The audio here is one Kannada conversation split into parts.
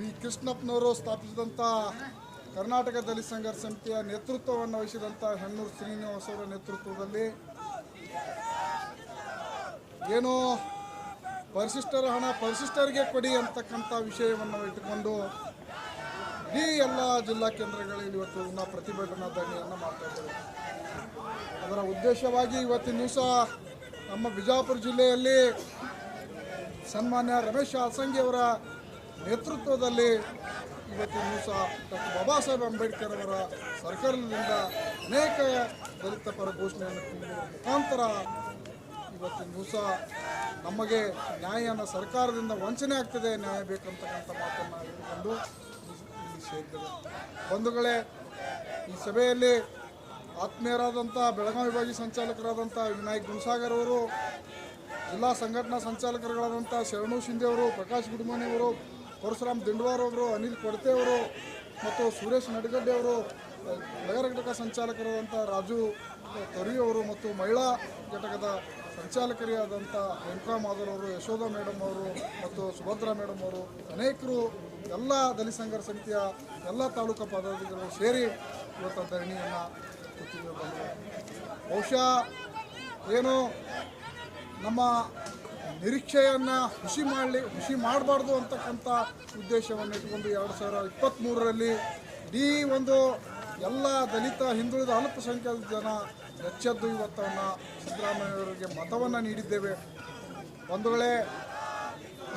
ಪಿ ಕೃಷ್ಣಪ್ಪನವರು ಸ್ಥಾಪಿಸಿದಂಥ ಕರ್ನಾಟಕ ದಲಿತ ಸಂಘರ್ಷ ಸಮಿತಿಯ ನೇತೃತ್ವವನ್ನು ವಹಿಸಿದಂಥ ಹೆಣ್ಣೂರು ಶ್ರೀನಿವಾಸ ಅವರ ನೇತೃತ್ವದಲ್ಲಿ ಏನು ಪರಿಶಿಷ್ಟರ ಹಣ ಪರಿಶಿಷ್ಟರಿಗೆ ಕೊಡಿ ಅಂತಕ್ಕಂಥ ವಿಷಯವನ್ನು ಇಟ್ಟುಕೊಂಡು ಈ ಎಲ್ಲ ಜಿಲ್ಲಾ ಕೇಂದ್ರಗಳಲ್ಲಿ ಇವತ್ತು ನಾವು ಪ್ರತಿಭಟನಾ ಧರಣಿಯನ್ನು ಮಾಡ್ತಾ ಅದರ ಉದ್ದೇಶವಾಗಿ ಇವತ್ತಿನ ದಿವಸ ನಮ್ಮ ಬಿಜಾಪುರ ಜಿಲ್ಲೆಯಲ್ಲಿ ಸನ್ಮಾನ್ಯ ರಮೇಶ್ ಅವರ ನೇತೃತ್ವದಲ್ಲಿ ಇವತ್ತಿನ ದಿವಸ ಡಾಕ್ಟರ್ ಬಾಬಾ ಸಾಹೇಬ್ ಅಂಬೇಡ್ಕರ್ ಅವರ ಸರ್ಕಾರದಿಂದ ಅನೇಕ ದಲಿತ ಪರ ಘೋಷಣೆಯನ್ನು ಮುಖಾಂತರ ಇವತ್ತಿನ ದಿವಸ ನಮಗೆ ನ್ಯಾಯನ ಸರ್ಕಾರದಿಂದ ವಂಚನೆ ಆಗ್ತದೆ, ನ್ಯಾಯ ಬೇಕಂತಕ್ಕಂಥ ಮಾತನ್ನು ಇಟ್ಟುಕೊಂಡು ಇಲ್ಲಿ ಸೇರಿದ್ದೇವೆ ಬಂಧುಗಳೇ, ಈ ಸಭೆಯಲ್ಲಿ ಆತ್ಮೀಯರಾದಂಥ, ಬೆಳಗಾವಿ ವಿಭಾಗೀಯ ಸಂಚಾಲಕರಾದಂಥ ವಿನಾಯಕ್ ಗುಣಸಾಗರ್ ಅವರು, ಜಿಲ್ಲಾ ಸಂಘಟನಾ ಸಂಚಾಲಕರುಗಳಾದಂಥ ಶರಣು ಶಿಂದೆ ಅವರು, ಪ್ರಕಾಶ್ ಗುಡ್ಮನಿ ಅವರು ಪರಶುರಾಮ್ ದಿಂಡವಾರ್ ಅವರು, ಅನಿಲ್ ಕೊಡ್ತೆ ಅವರು ಮತ್ತು ಸುರೇಶ್ ನಡಗಡ್ಡೆ ಅವರು, ನಗರ ಘಟಕ ಸಂಚಾಲಕರಾದಂಥ ರಾಜು ತರಿ ಅವರು ಮತ್ತು ಮಹಿಳಾ ಘಟಕದ ಸಂಚಾಲಕರಿಯಾದಂಥ ವೆಂಕಾ ಮಾಧವ್ ಅವರು, ಯಶೋಧ ಮೇಡಮ್ ಅವರು ಮತ್ತು ಸುಭದ್ರಾ ಮೇಡಮ್ ಅವರು ಅನೇಕರು ಎಲ್ಲ ದಲಿತ ಸಂಘರ್ಷ ಸಮಿತಿಯ ಎಲ್ಲ ತಾಲೂಕು ಪದಾಧಿಕಾರಿಗಳು ಸೇರಿ ಇವತ್ತು ಧರಣಿಯನ್ನು ಬಹುಶಃ ಏನು ನಮ್ಮ ನಿರೀಕ್ಷೆಯನ್ನು ಖುಷಿ ಮಾಡಲಿ, ಖುಷಿ ಮಾಡಬಾರ್ದು ಅಂತಕ್ಕಂಥ ಉದ್ದೇಶವನ್ನು ಇಟ್ಕೊಂಡು ಎರಡು ಸಾವಿರ ಇಪ್ಪತ್ತ್ಮೂರರಲ್ಲಿ ಇಡೀ ಒಂದು ಎಲ್ಲ ದಲಿತ, ಹಿಂದುಳಿದ ಅಲ್ಪಸಂಖ್ಯಾತ ಜನ ಎಚ್ಚೆದ್ದು ಇವತ್ತನ್ನು ಸಿದ್ದರಾಮಯ್ಯವರಿಗೆ ಮತವನ್ನು ನೀಡಿದ್ದೇವೆ. ಒಂದು ವೇಳೆ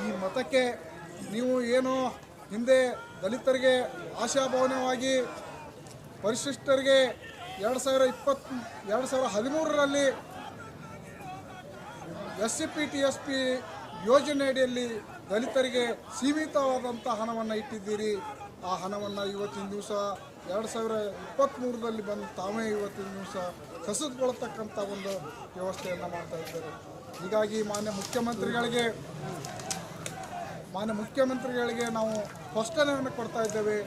ಈ ಮತಕ್ಕೆ ನೀವು ಏನು ಹಿಂದೆ ದಲಿತರಿಗೆ ಆಶಾಭಾವನವಾಗಿ ಪರಿಶಿಷ್ಟರಿಗೆ ಎರಡು ಸಾವಿರ ಇಪ್ಪತ್ತು, ಎರಡು ಸಾವಿರ ಹದಿಮೂರರಲ್ಲಿ S C P T S P ಯೋಜನೆಯಡಿಯಲ್ಲಿ ದಲಿತರಿಗೆ ಸೀಮಿತವಾದಂಥ ಹಣವನ್ನು ಇಟ್ಟಿದ್ದೀರಿ. ಆ ಹಣವನ್ನು ಇವತ್ತಿನ ದಿವಸ ಎರಡು ಸಾವಿರ ಇಪ್ಪತ್ತ್ಮೂರರಲ್ಲಿ ಬಂದು ತಾವೇ ಇವತ್ತಿನ ದಿವಸ ಕಸಿದುಕೊಳ್ತಕ್ಕಂಥ ಒಂದು ವ್ಯವಸ್ಥೆಯನ್ನು ಮಾಡ್ತಾ ಇದ್ದಾರೆ. ಹೀಗಾಗಿ ಮಾನ್ಯ ಮುಖ್ಯಮಂತ್ರಿಗಳಿಗೆ ಮಾನ್ಯ ಮುಖ್ಯಮಂತ್ರಿಗಳಿಗೆ ನಾವು ಸ್ಪಷ್ಟನೆಯನ್ನು ಕೊಡ್ತಾ ಇದ್ದೇವೆ.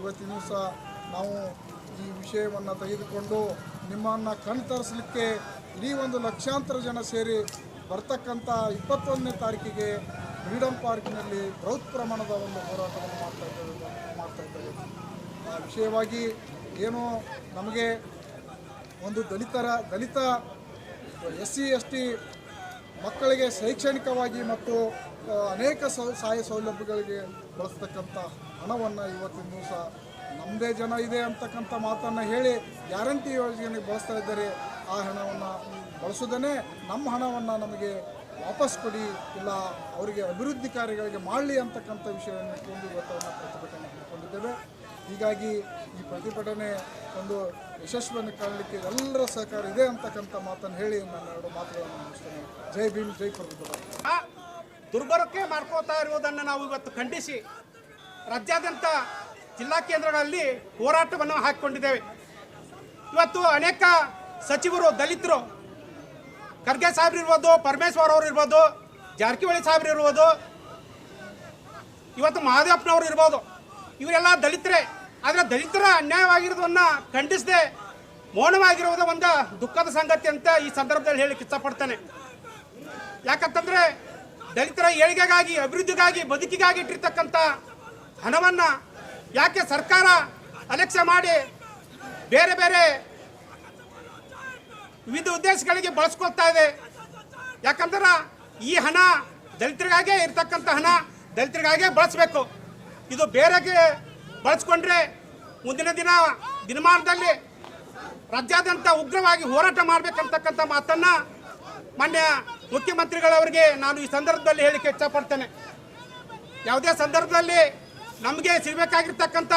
ಇವತ್ತಿನ ದಿವಸ ನಾವು ಈ ವಿಷಯವನ್ನು ತೆಗೆದುಕೊಂಡು ನಿಮ್ಮನ್ನು ಕಣ್ತರಿಸಲಿಕ್ಕೆ ಇಡೀ ಒಂದು ಲಕ್ಷಾಂತರ ಜನ ಸೇರಿ ಬರ್ತಕ್ಕಂಥ ಇಪ್ಪತ್ತೊಂದನೇ ತಾರೀಕಿಗೆ ಫ್ರೀಡಮ್ ಪಾರ್ಕ್ನಲ್ಲಿ ಬೃಹತ್ ಪ್ರಮಾಣದ ಒಂದು ಹೋರಾಟವನ್ನು ಮಾಡ್ತಾ ಇದ್ದೇವೆ ಮಾಡ್ತಾ ಇದ್ದೇವೆ. ಆ ವಿಷಯವಾಗಿ ಏನು ನಮಗೆ ಒಂದು ದಲಿತರ, ದಲಿತ ಎಸ್ ಸಿ ಎಸ್ ಟಿ ಮಕ್ಕಳಿಗೆ ಶೈಕ್ಷಣಿಕವಾಗಿ ಮತ್ತು ಅನೇಕ ಸೌ- ಸಹಾಯ ಸೌಲಭ್ಯಗಳಿಗೆ ಬಳಸ್ತಕ್ಕಂಥ ಹಣವನ್ನು ಇವತ್ತಿನ ದಿವಸ ನಮ್ಮದೇ ಜನ ಇದೆ ಅಂತಕ್ಕಂಥ ಮಾತನ್ನು ಹೇಳಿ ಗ್ಯಾರಂಟಿ ಯೋಜನೆಗೆ ಬಳಸ್ತಾ ಇದ್ದಾರೆ. ಆ ಹಣವನ್ನು ಬಳಸೋದೇ ನಮ್ಮ ಹಣವನ್ನು ನಮಗೆ ವಾಪಸ್ ಕೊಡಿ ಇಲ್ಲ ಅವರಿಗೆ ಅಭಿವೃದ್ಧಿ ಕಾರ್ಯಗಳಿಗೆ ಮಾಡಲಿ ಅಂತಕ್ಕಂಥ ವಿಷಯವನ್ನು ಇಟ್ಕೊಂಡು ಇವತ್ತನ್ನು ಪ್ರತಿಭಟನೆ ಹಮ್ಮಿಕೊಂಡಿದ್ದೇವೆ ಹೀಗಾಗಿ ಈ ಪ್ರತಿಭಟನೆ ಒಂದು ಯಶಸ್ವಿಯನ್ನು ಕಾಣಲಿಕ್ಕೆ ಎಲ್ಲರ ಸಹಕಾರ ಇದೆ ಅಂತಕ್ಕಂಥ ಮಾತನ್ನು ಹೇಳಿ ನನ್ನ ಎರಡು ಮಾತುಗಳನ್ನು ಮುಗಿಸ್ತೇನೆ. ಜೈ ಭೀಮ್, ಜೈ ಪ್ರತಿಭಟ ದುರ್ಬಳಕೆ ಮಾಡ್ಕೋತಾ ಇರುವುದನ್ನು ನಾವು ಇವತ್ತು ಖಂಡಿಸಿ ರಾಜ್ಯಾದ್ಯಂತ ಜಿಲ್ಲಾ ಕೇಂದ್ರಗಳಲ್ಲಿ ಹೋರಾಟವನ್ನು ಹಾಕಿಕೊಂಡಿದ್ದೇವೆ. ಇವತ್ತು ಅನೇಕ ಸಚಿವರು, ದಲಿತರು ಖರ್ಗೆ ಸಾಹೇಬ್ರು ಇರ್ಬೋದು, ಪರಮೇಶ್ವರ್ ಅವರು ಇರ್ಬೋದು, ಜಾರಕಿಹೊಳಿ ಸಾಹೇಬ್ರು ಇರ್ಬೋದು, ಇವತ್ತು ಮಹಾದೇವಪ್ಪನವ್ರು ಇರ್ಬೋದು. ಇವರೆಲ್ಲ ದಲಿತರೇ. ಆದರೆ ದಲಿತರ ಅನ್ಯಾಯವಾಗಿರೋದನ್ನ ಖಂಡಿಸದೆ ಮೌನವಾಗಿರುವುದು ಒಂದು ದುಃಖದ ಸಂಗತಿ ಅಂತ ಈ ಸಂದರ್ಭದಲ್ಲಿ ಹೇಳಿಕ್ಕೆ ಇಷ್ಟಪಡ್ತೇನೆ. ಯಾಕಂತಂದ್ರೆ ದಲಿತರ ಏಳಿಗೆಗಾಗಿ, ಅಭಿವೃದ್ಧಿಗಾಗಿ, ಬದುಕಿಗಾಗಿ ಇಟ್ಟಿರ್ತಕ್ಕಂಥ ಹಣವನ್ನ ಯಾಕೆ ಸರ್ಕಾರ ಅಲಕ್ಷ್ಯ ಮಾಡಿ ಬೇರೆ ಬೇರೆ ವಿವಿಧ ಉದ್ದೇಶಗಳಿಗೆ ಬಳಸ್ಕೊಳ್ತಾ ಇದೆ. ಯಾಕಂದ್ರೆ ಈ ಹಣ ದಲಿತರಿಗಾಗೇ ಇರ್ತಕ್ಕಂಥ ಹಣ ದಲಿತರಿಗಾಗೇ ಬಳಸಬೇಕು. ಇದು ಬೇರೆಗೆ ಬಳಸ್ಕೊಂಡ್ರೆ ಮುಂದಿನ ದಿನ ದಿನಮಾನದಲ್ಲಿ ರಾಜ್ಯಾದ್ಯಂತ ಉಗ್ರವಾಗಿ ಹೋರಾಟ ಮಾಡಬೇಕಂತಕ್ಕಂಥ ಮಾತನ್ನು ಮಾನ್ಯ ಮುಖ್ಯಮಂತ್ರಿಗಳವರಿಗೆ ನಾನು ಈ ಸಂದರ್ಭದಲ್ಲಿ ಹೇಳಿಕೆ ಇಚ್ಛಪಡ್ತೇನೆ ಯಾವುದೇ ಸಂದರ್ಭದಲ್ಲಿ ನಮಗೆ ಸಿಗಬೇಕಾಗಿರ್ತಕ್ಕಂಥ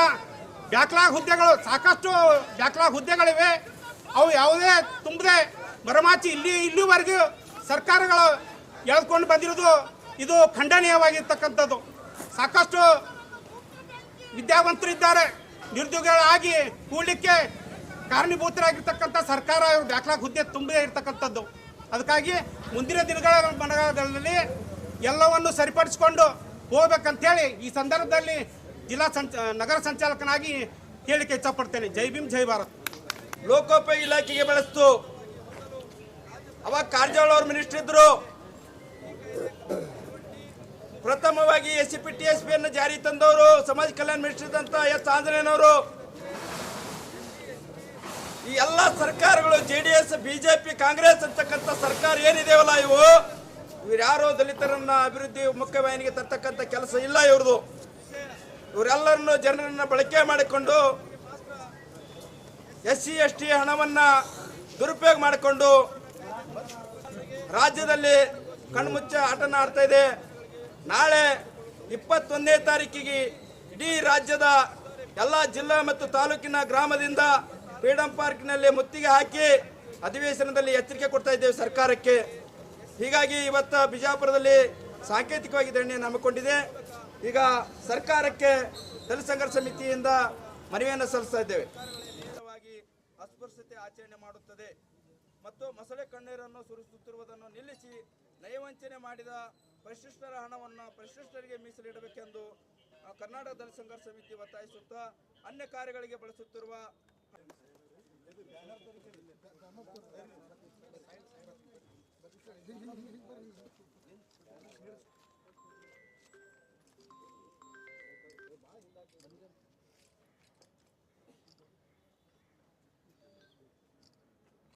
ಬ್ಯಾಕ್ಲಾಗ್ ಹುದ್ದೆಗಳು ಸಾಕಷ್ಟು ಬ್ಯಾಕ್ಲಾಗ್ ಹುದ್ದೆಗಳಿವೆ. ಅವು ಯಾವುದೇ ತುಂಬದೆ ಬರಮಾಚಿ ಇಲ್ಲಿ ಇಲ್ಲಿವರೆಗೂ ಸರ್ಕಾರಗಳು ಎಳ್ಕೊಂಡು ಬಂದಿರೋದು ಇದು ಖಂಡನೀಯವಾಗಿರ್ತಕ್ಕಂಥದ್ದು. ಸಾಕಷ್ಟು ವಿದ್ಯಾವಂತರು ಇದ್ದಾರೆ. ನಿರುದ್ಯೋಗಿಗಳಾಗಿ ಕೂಡಲಿಕ್ಕೆ ಕಾರಣೀಭೂತರಾಗಿರ್ತಕ್ಕಂಥ ಸರ್ಕಾರ ಇವರು ಬ್ಯಾಕ್ಲಾಗ್ ಹುದ್ದೆ ತುಂಬದೇ ಇರತಕ್ಕಂಥದ್ದು. ಅದಕ್ಕಾಗಿ ಮುಂದಿನ ದಿನಗಳ ಮನದಲ್ಲಿ ಎಲ್ಲವನ್ನು ಸರಿಪಡಿಸಿಕೊಂಡು ಹೋಗ್ಬೇಕಂತೇಳಿ ಈ ಸಂದರ್ಭದಲ್ಲಿ ಜಿಲ್ಲಾ ಸಂಚ ನಗರ ಸಂಚಾಲಕನಾಗಿ ಹೇಳಿಕೆ ಇಚ್ಛಪಡ್ತೇನೆ. ಜೈ ಭೀಮ್, ಜೈ ಭಾರತ್. ಲೋಕೋಪಯೋಗಿ ಇಲಾಖೆಗೆ ಬಳಸ್ತು. ಅವಾಗ ಕಾರಜೋಳ ಅವರು ಮಿನಿಸ್ಟರ್ ಇದ್ರು. ಪ್ರಥಮವಾಗಿ S C P T S P ಅನ್ನು ಜಾರಿ ತಂದವರು ಸಮಾಜ ಕಲ್ಯಾಣ ಮಿನಿಸ್ಟರ್ ಇದ್ದಂತ ಎಸ್ ಆಂಜನೇಯನವರು. ಈ ಎಲ್ಲ ಸರ್ಕಾರಗಳು, J D S BJP Congress ಅಂತಕ್ಕಂಥ ಸರ್ಕಾರ ಏನಿದೆಯಲ್ಲ ಇವು? ಇವ್ರು ಯಾರೋ ದಲಿತರನ್ನ ಅಭಿವೃದ್ಧಿ ಮುಖ್ಯವಾಹಿನಿಗೆ ತರ್ತಕ್ಕಂಥ ಕೆಲಸ ಇಲ್ಲ ಇವ್ರದು. ಇವರೆಲ್ಲರನ್ನು ಜನರನ್ನ ಬಳಕೆ ಮಾಡಿಕೊಂಡು ಎಸ್ ಸಿ ಎಸ್ ಟಿ ಹಣವನ್ನು ದುರುಪಯೋಗ ಮಾಡಿಕೊಂಡು ರಾಜ್ಯದಲ್ಲಿ ಕಣ್ಮುಚ್ಚ ಆಟನ ಆಡ್ತಾ ಇದೆ. ನಾಳೆ ಇಪ್ಪತ್ತೊಂದನೇ ತಾರೀಕಿಗೆ ಇಡೀ ರಾಜ್ಯದ ಎಲ್ಲ ಜಿಲ್ಲಾ ಮತ್ತು ತಾಲೂಕಿನ ಗ್ರಾಮದಿಂದ ಫ್ರೀಡಂ ಪಾರ್ಕ್ನಲ್ಲಿ ಮುತ್ತಿಗೆ ಹಾಕಿ ಅಧಿವೇಶನದಲ್ಲಿ ಎಚ್ಚರಿಕೆ ಕೊಡ್ತಾ ಇದ್ದೇವೆ ಸರ್ಕಾರಕ್ಕೆ. ಹೀಗಾಗಿ ಇವತ್ತು ಬಿಜಾಪುರದಲ್ಲಿ ಸಾಂಕೇತಿಕವಾಗಿ ಧರಣಿಯನ್ನು ಹಮ್ಮಿಕೊಂಡಿದೆ. ಈಗ ಸರ್ಕಾರಕ್ಕೆ ದಲಿತ ಸಂಘರ್ಷ ಸಮಿತಿಯಿಂದ ಮನವಿಯನ್ನು ಸಲ್ಲಿಸ್ತಾ ಇದ್ದೇವೆ. ಅಸ್ಪೃಶ್ಯತೆ ಆಚರಣೆ ಮಾಡುತ್ತದೆ. ಮತ್ತು ಮೊಸಳೆ ಕಣ್ಣೀರನ್ನು ಸುರಿಸುತ್ತಿರುವುದನ್ನು ನಿಲ್ಲಿಸಿ ನಯವಂಚನೆ ಮಾಡಿದ ಪರಿಶಿಷ್ಟರ ಹಣವನ್ನು ಪರಿಶಿಷ್ಟರಿಗೆ ಮೀಸಲಿಡಬೇಕೆಂದು ಕರ್ನಾಟಕ ದಲಿತ ಸಂಘರ್ಷ ಸಮಿತಿ ಒತ್ತಾಯಿಸುತ್ತಾ ಅನ್ಯ ಕಾರ್ಯಗಳಿಗೆ ಬಳಸುತ್ತಿರುವ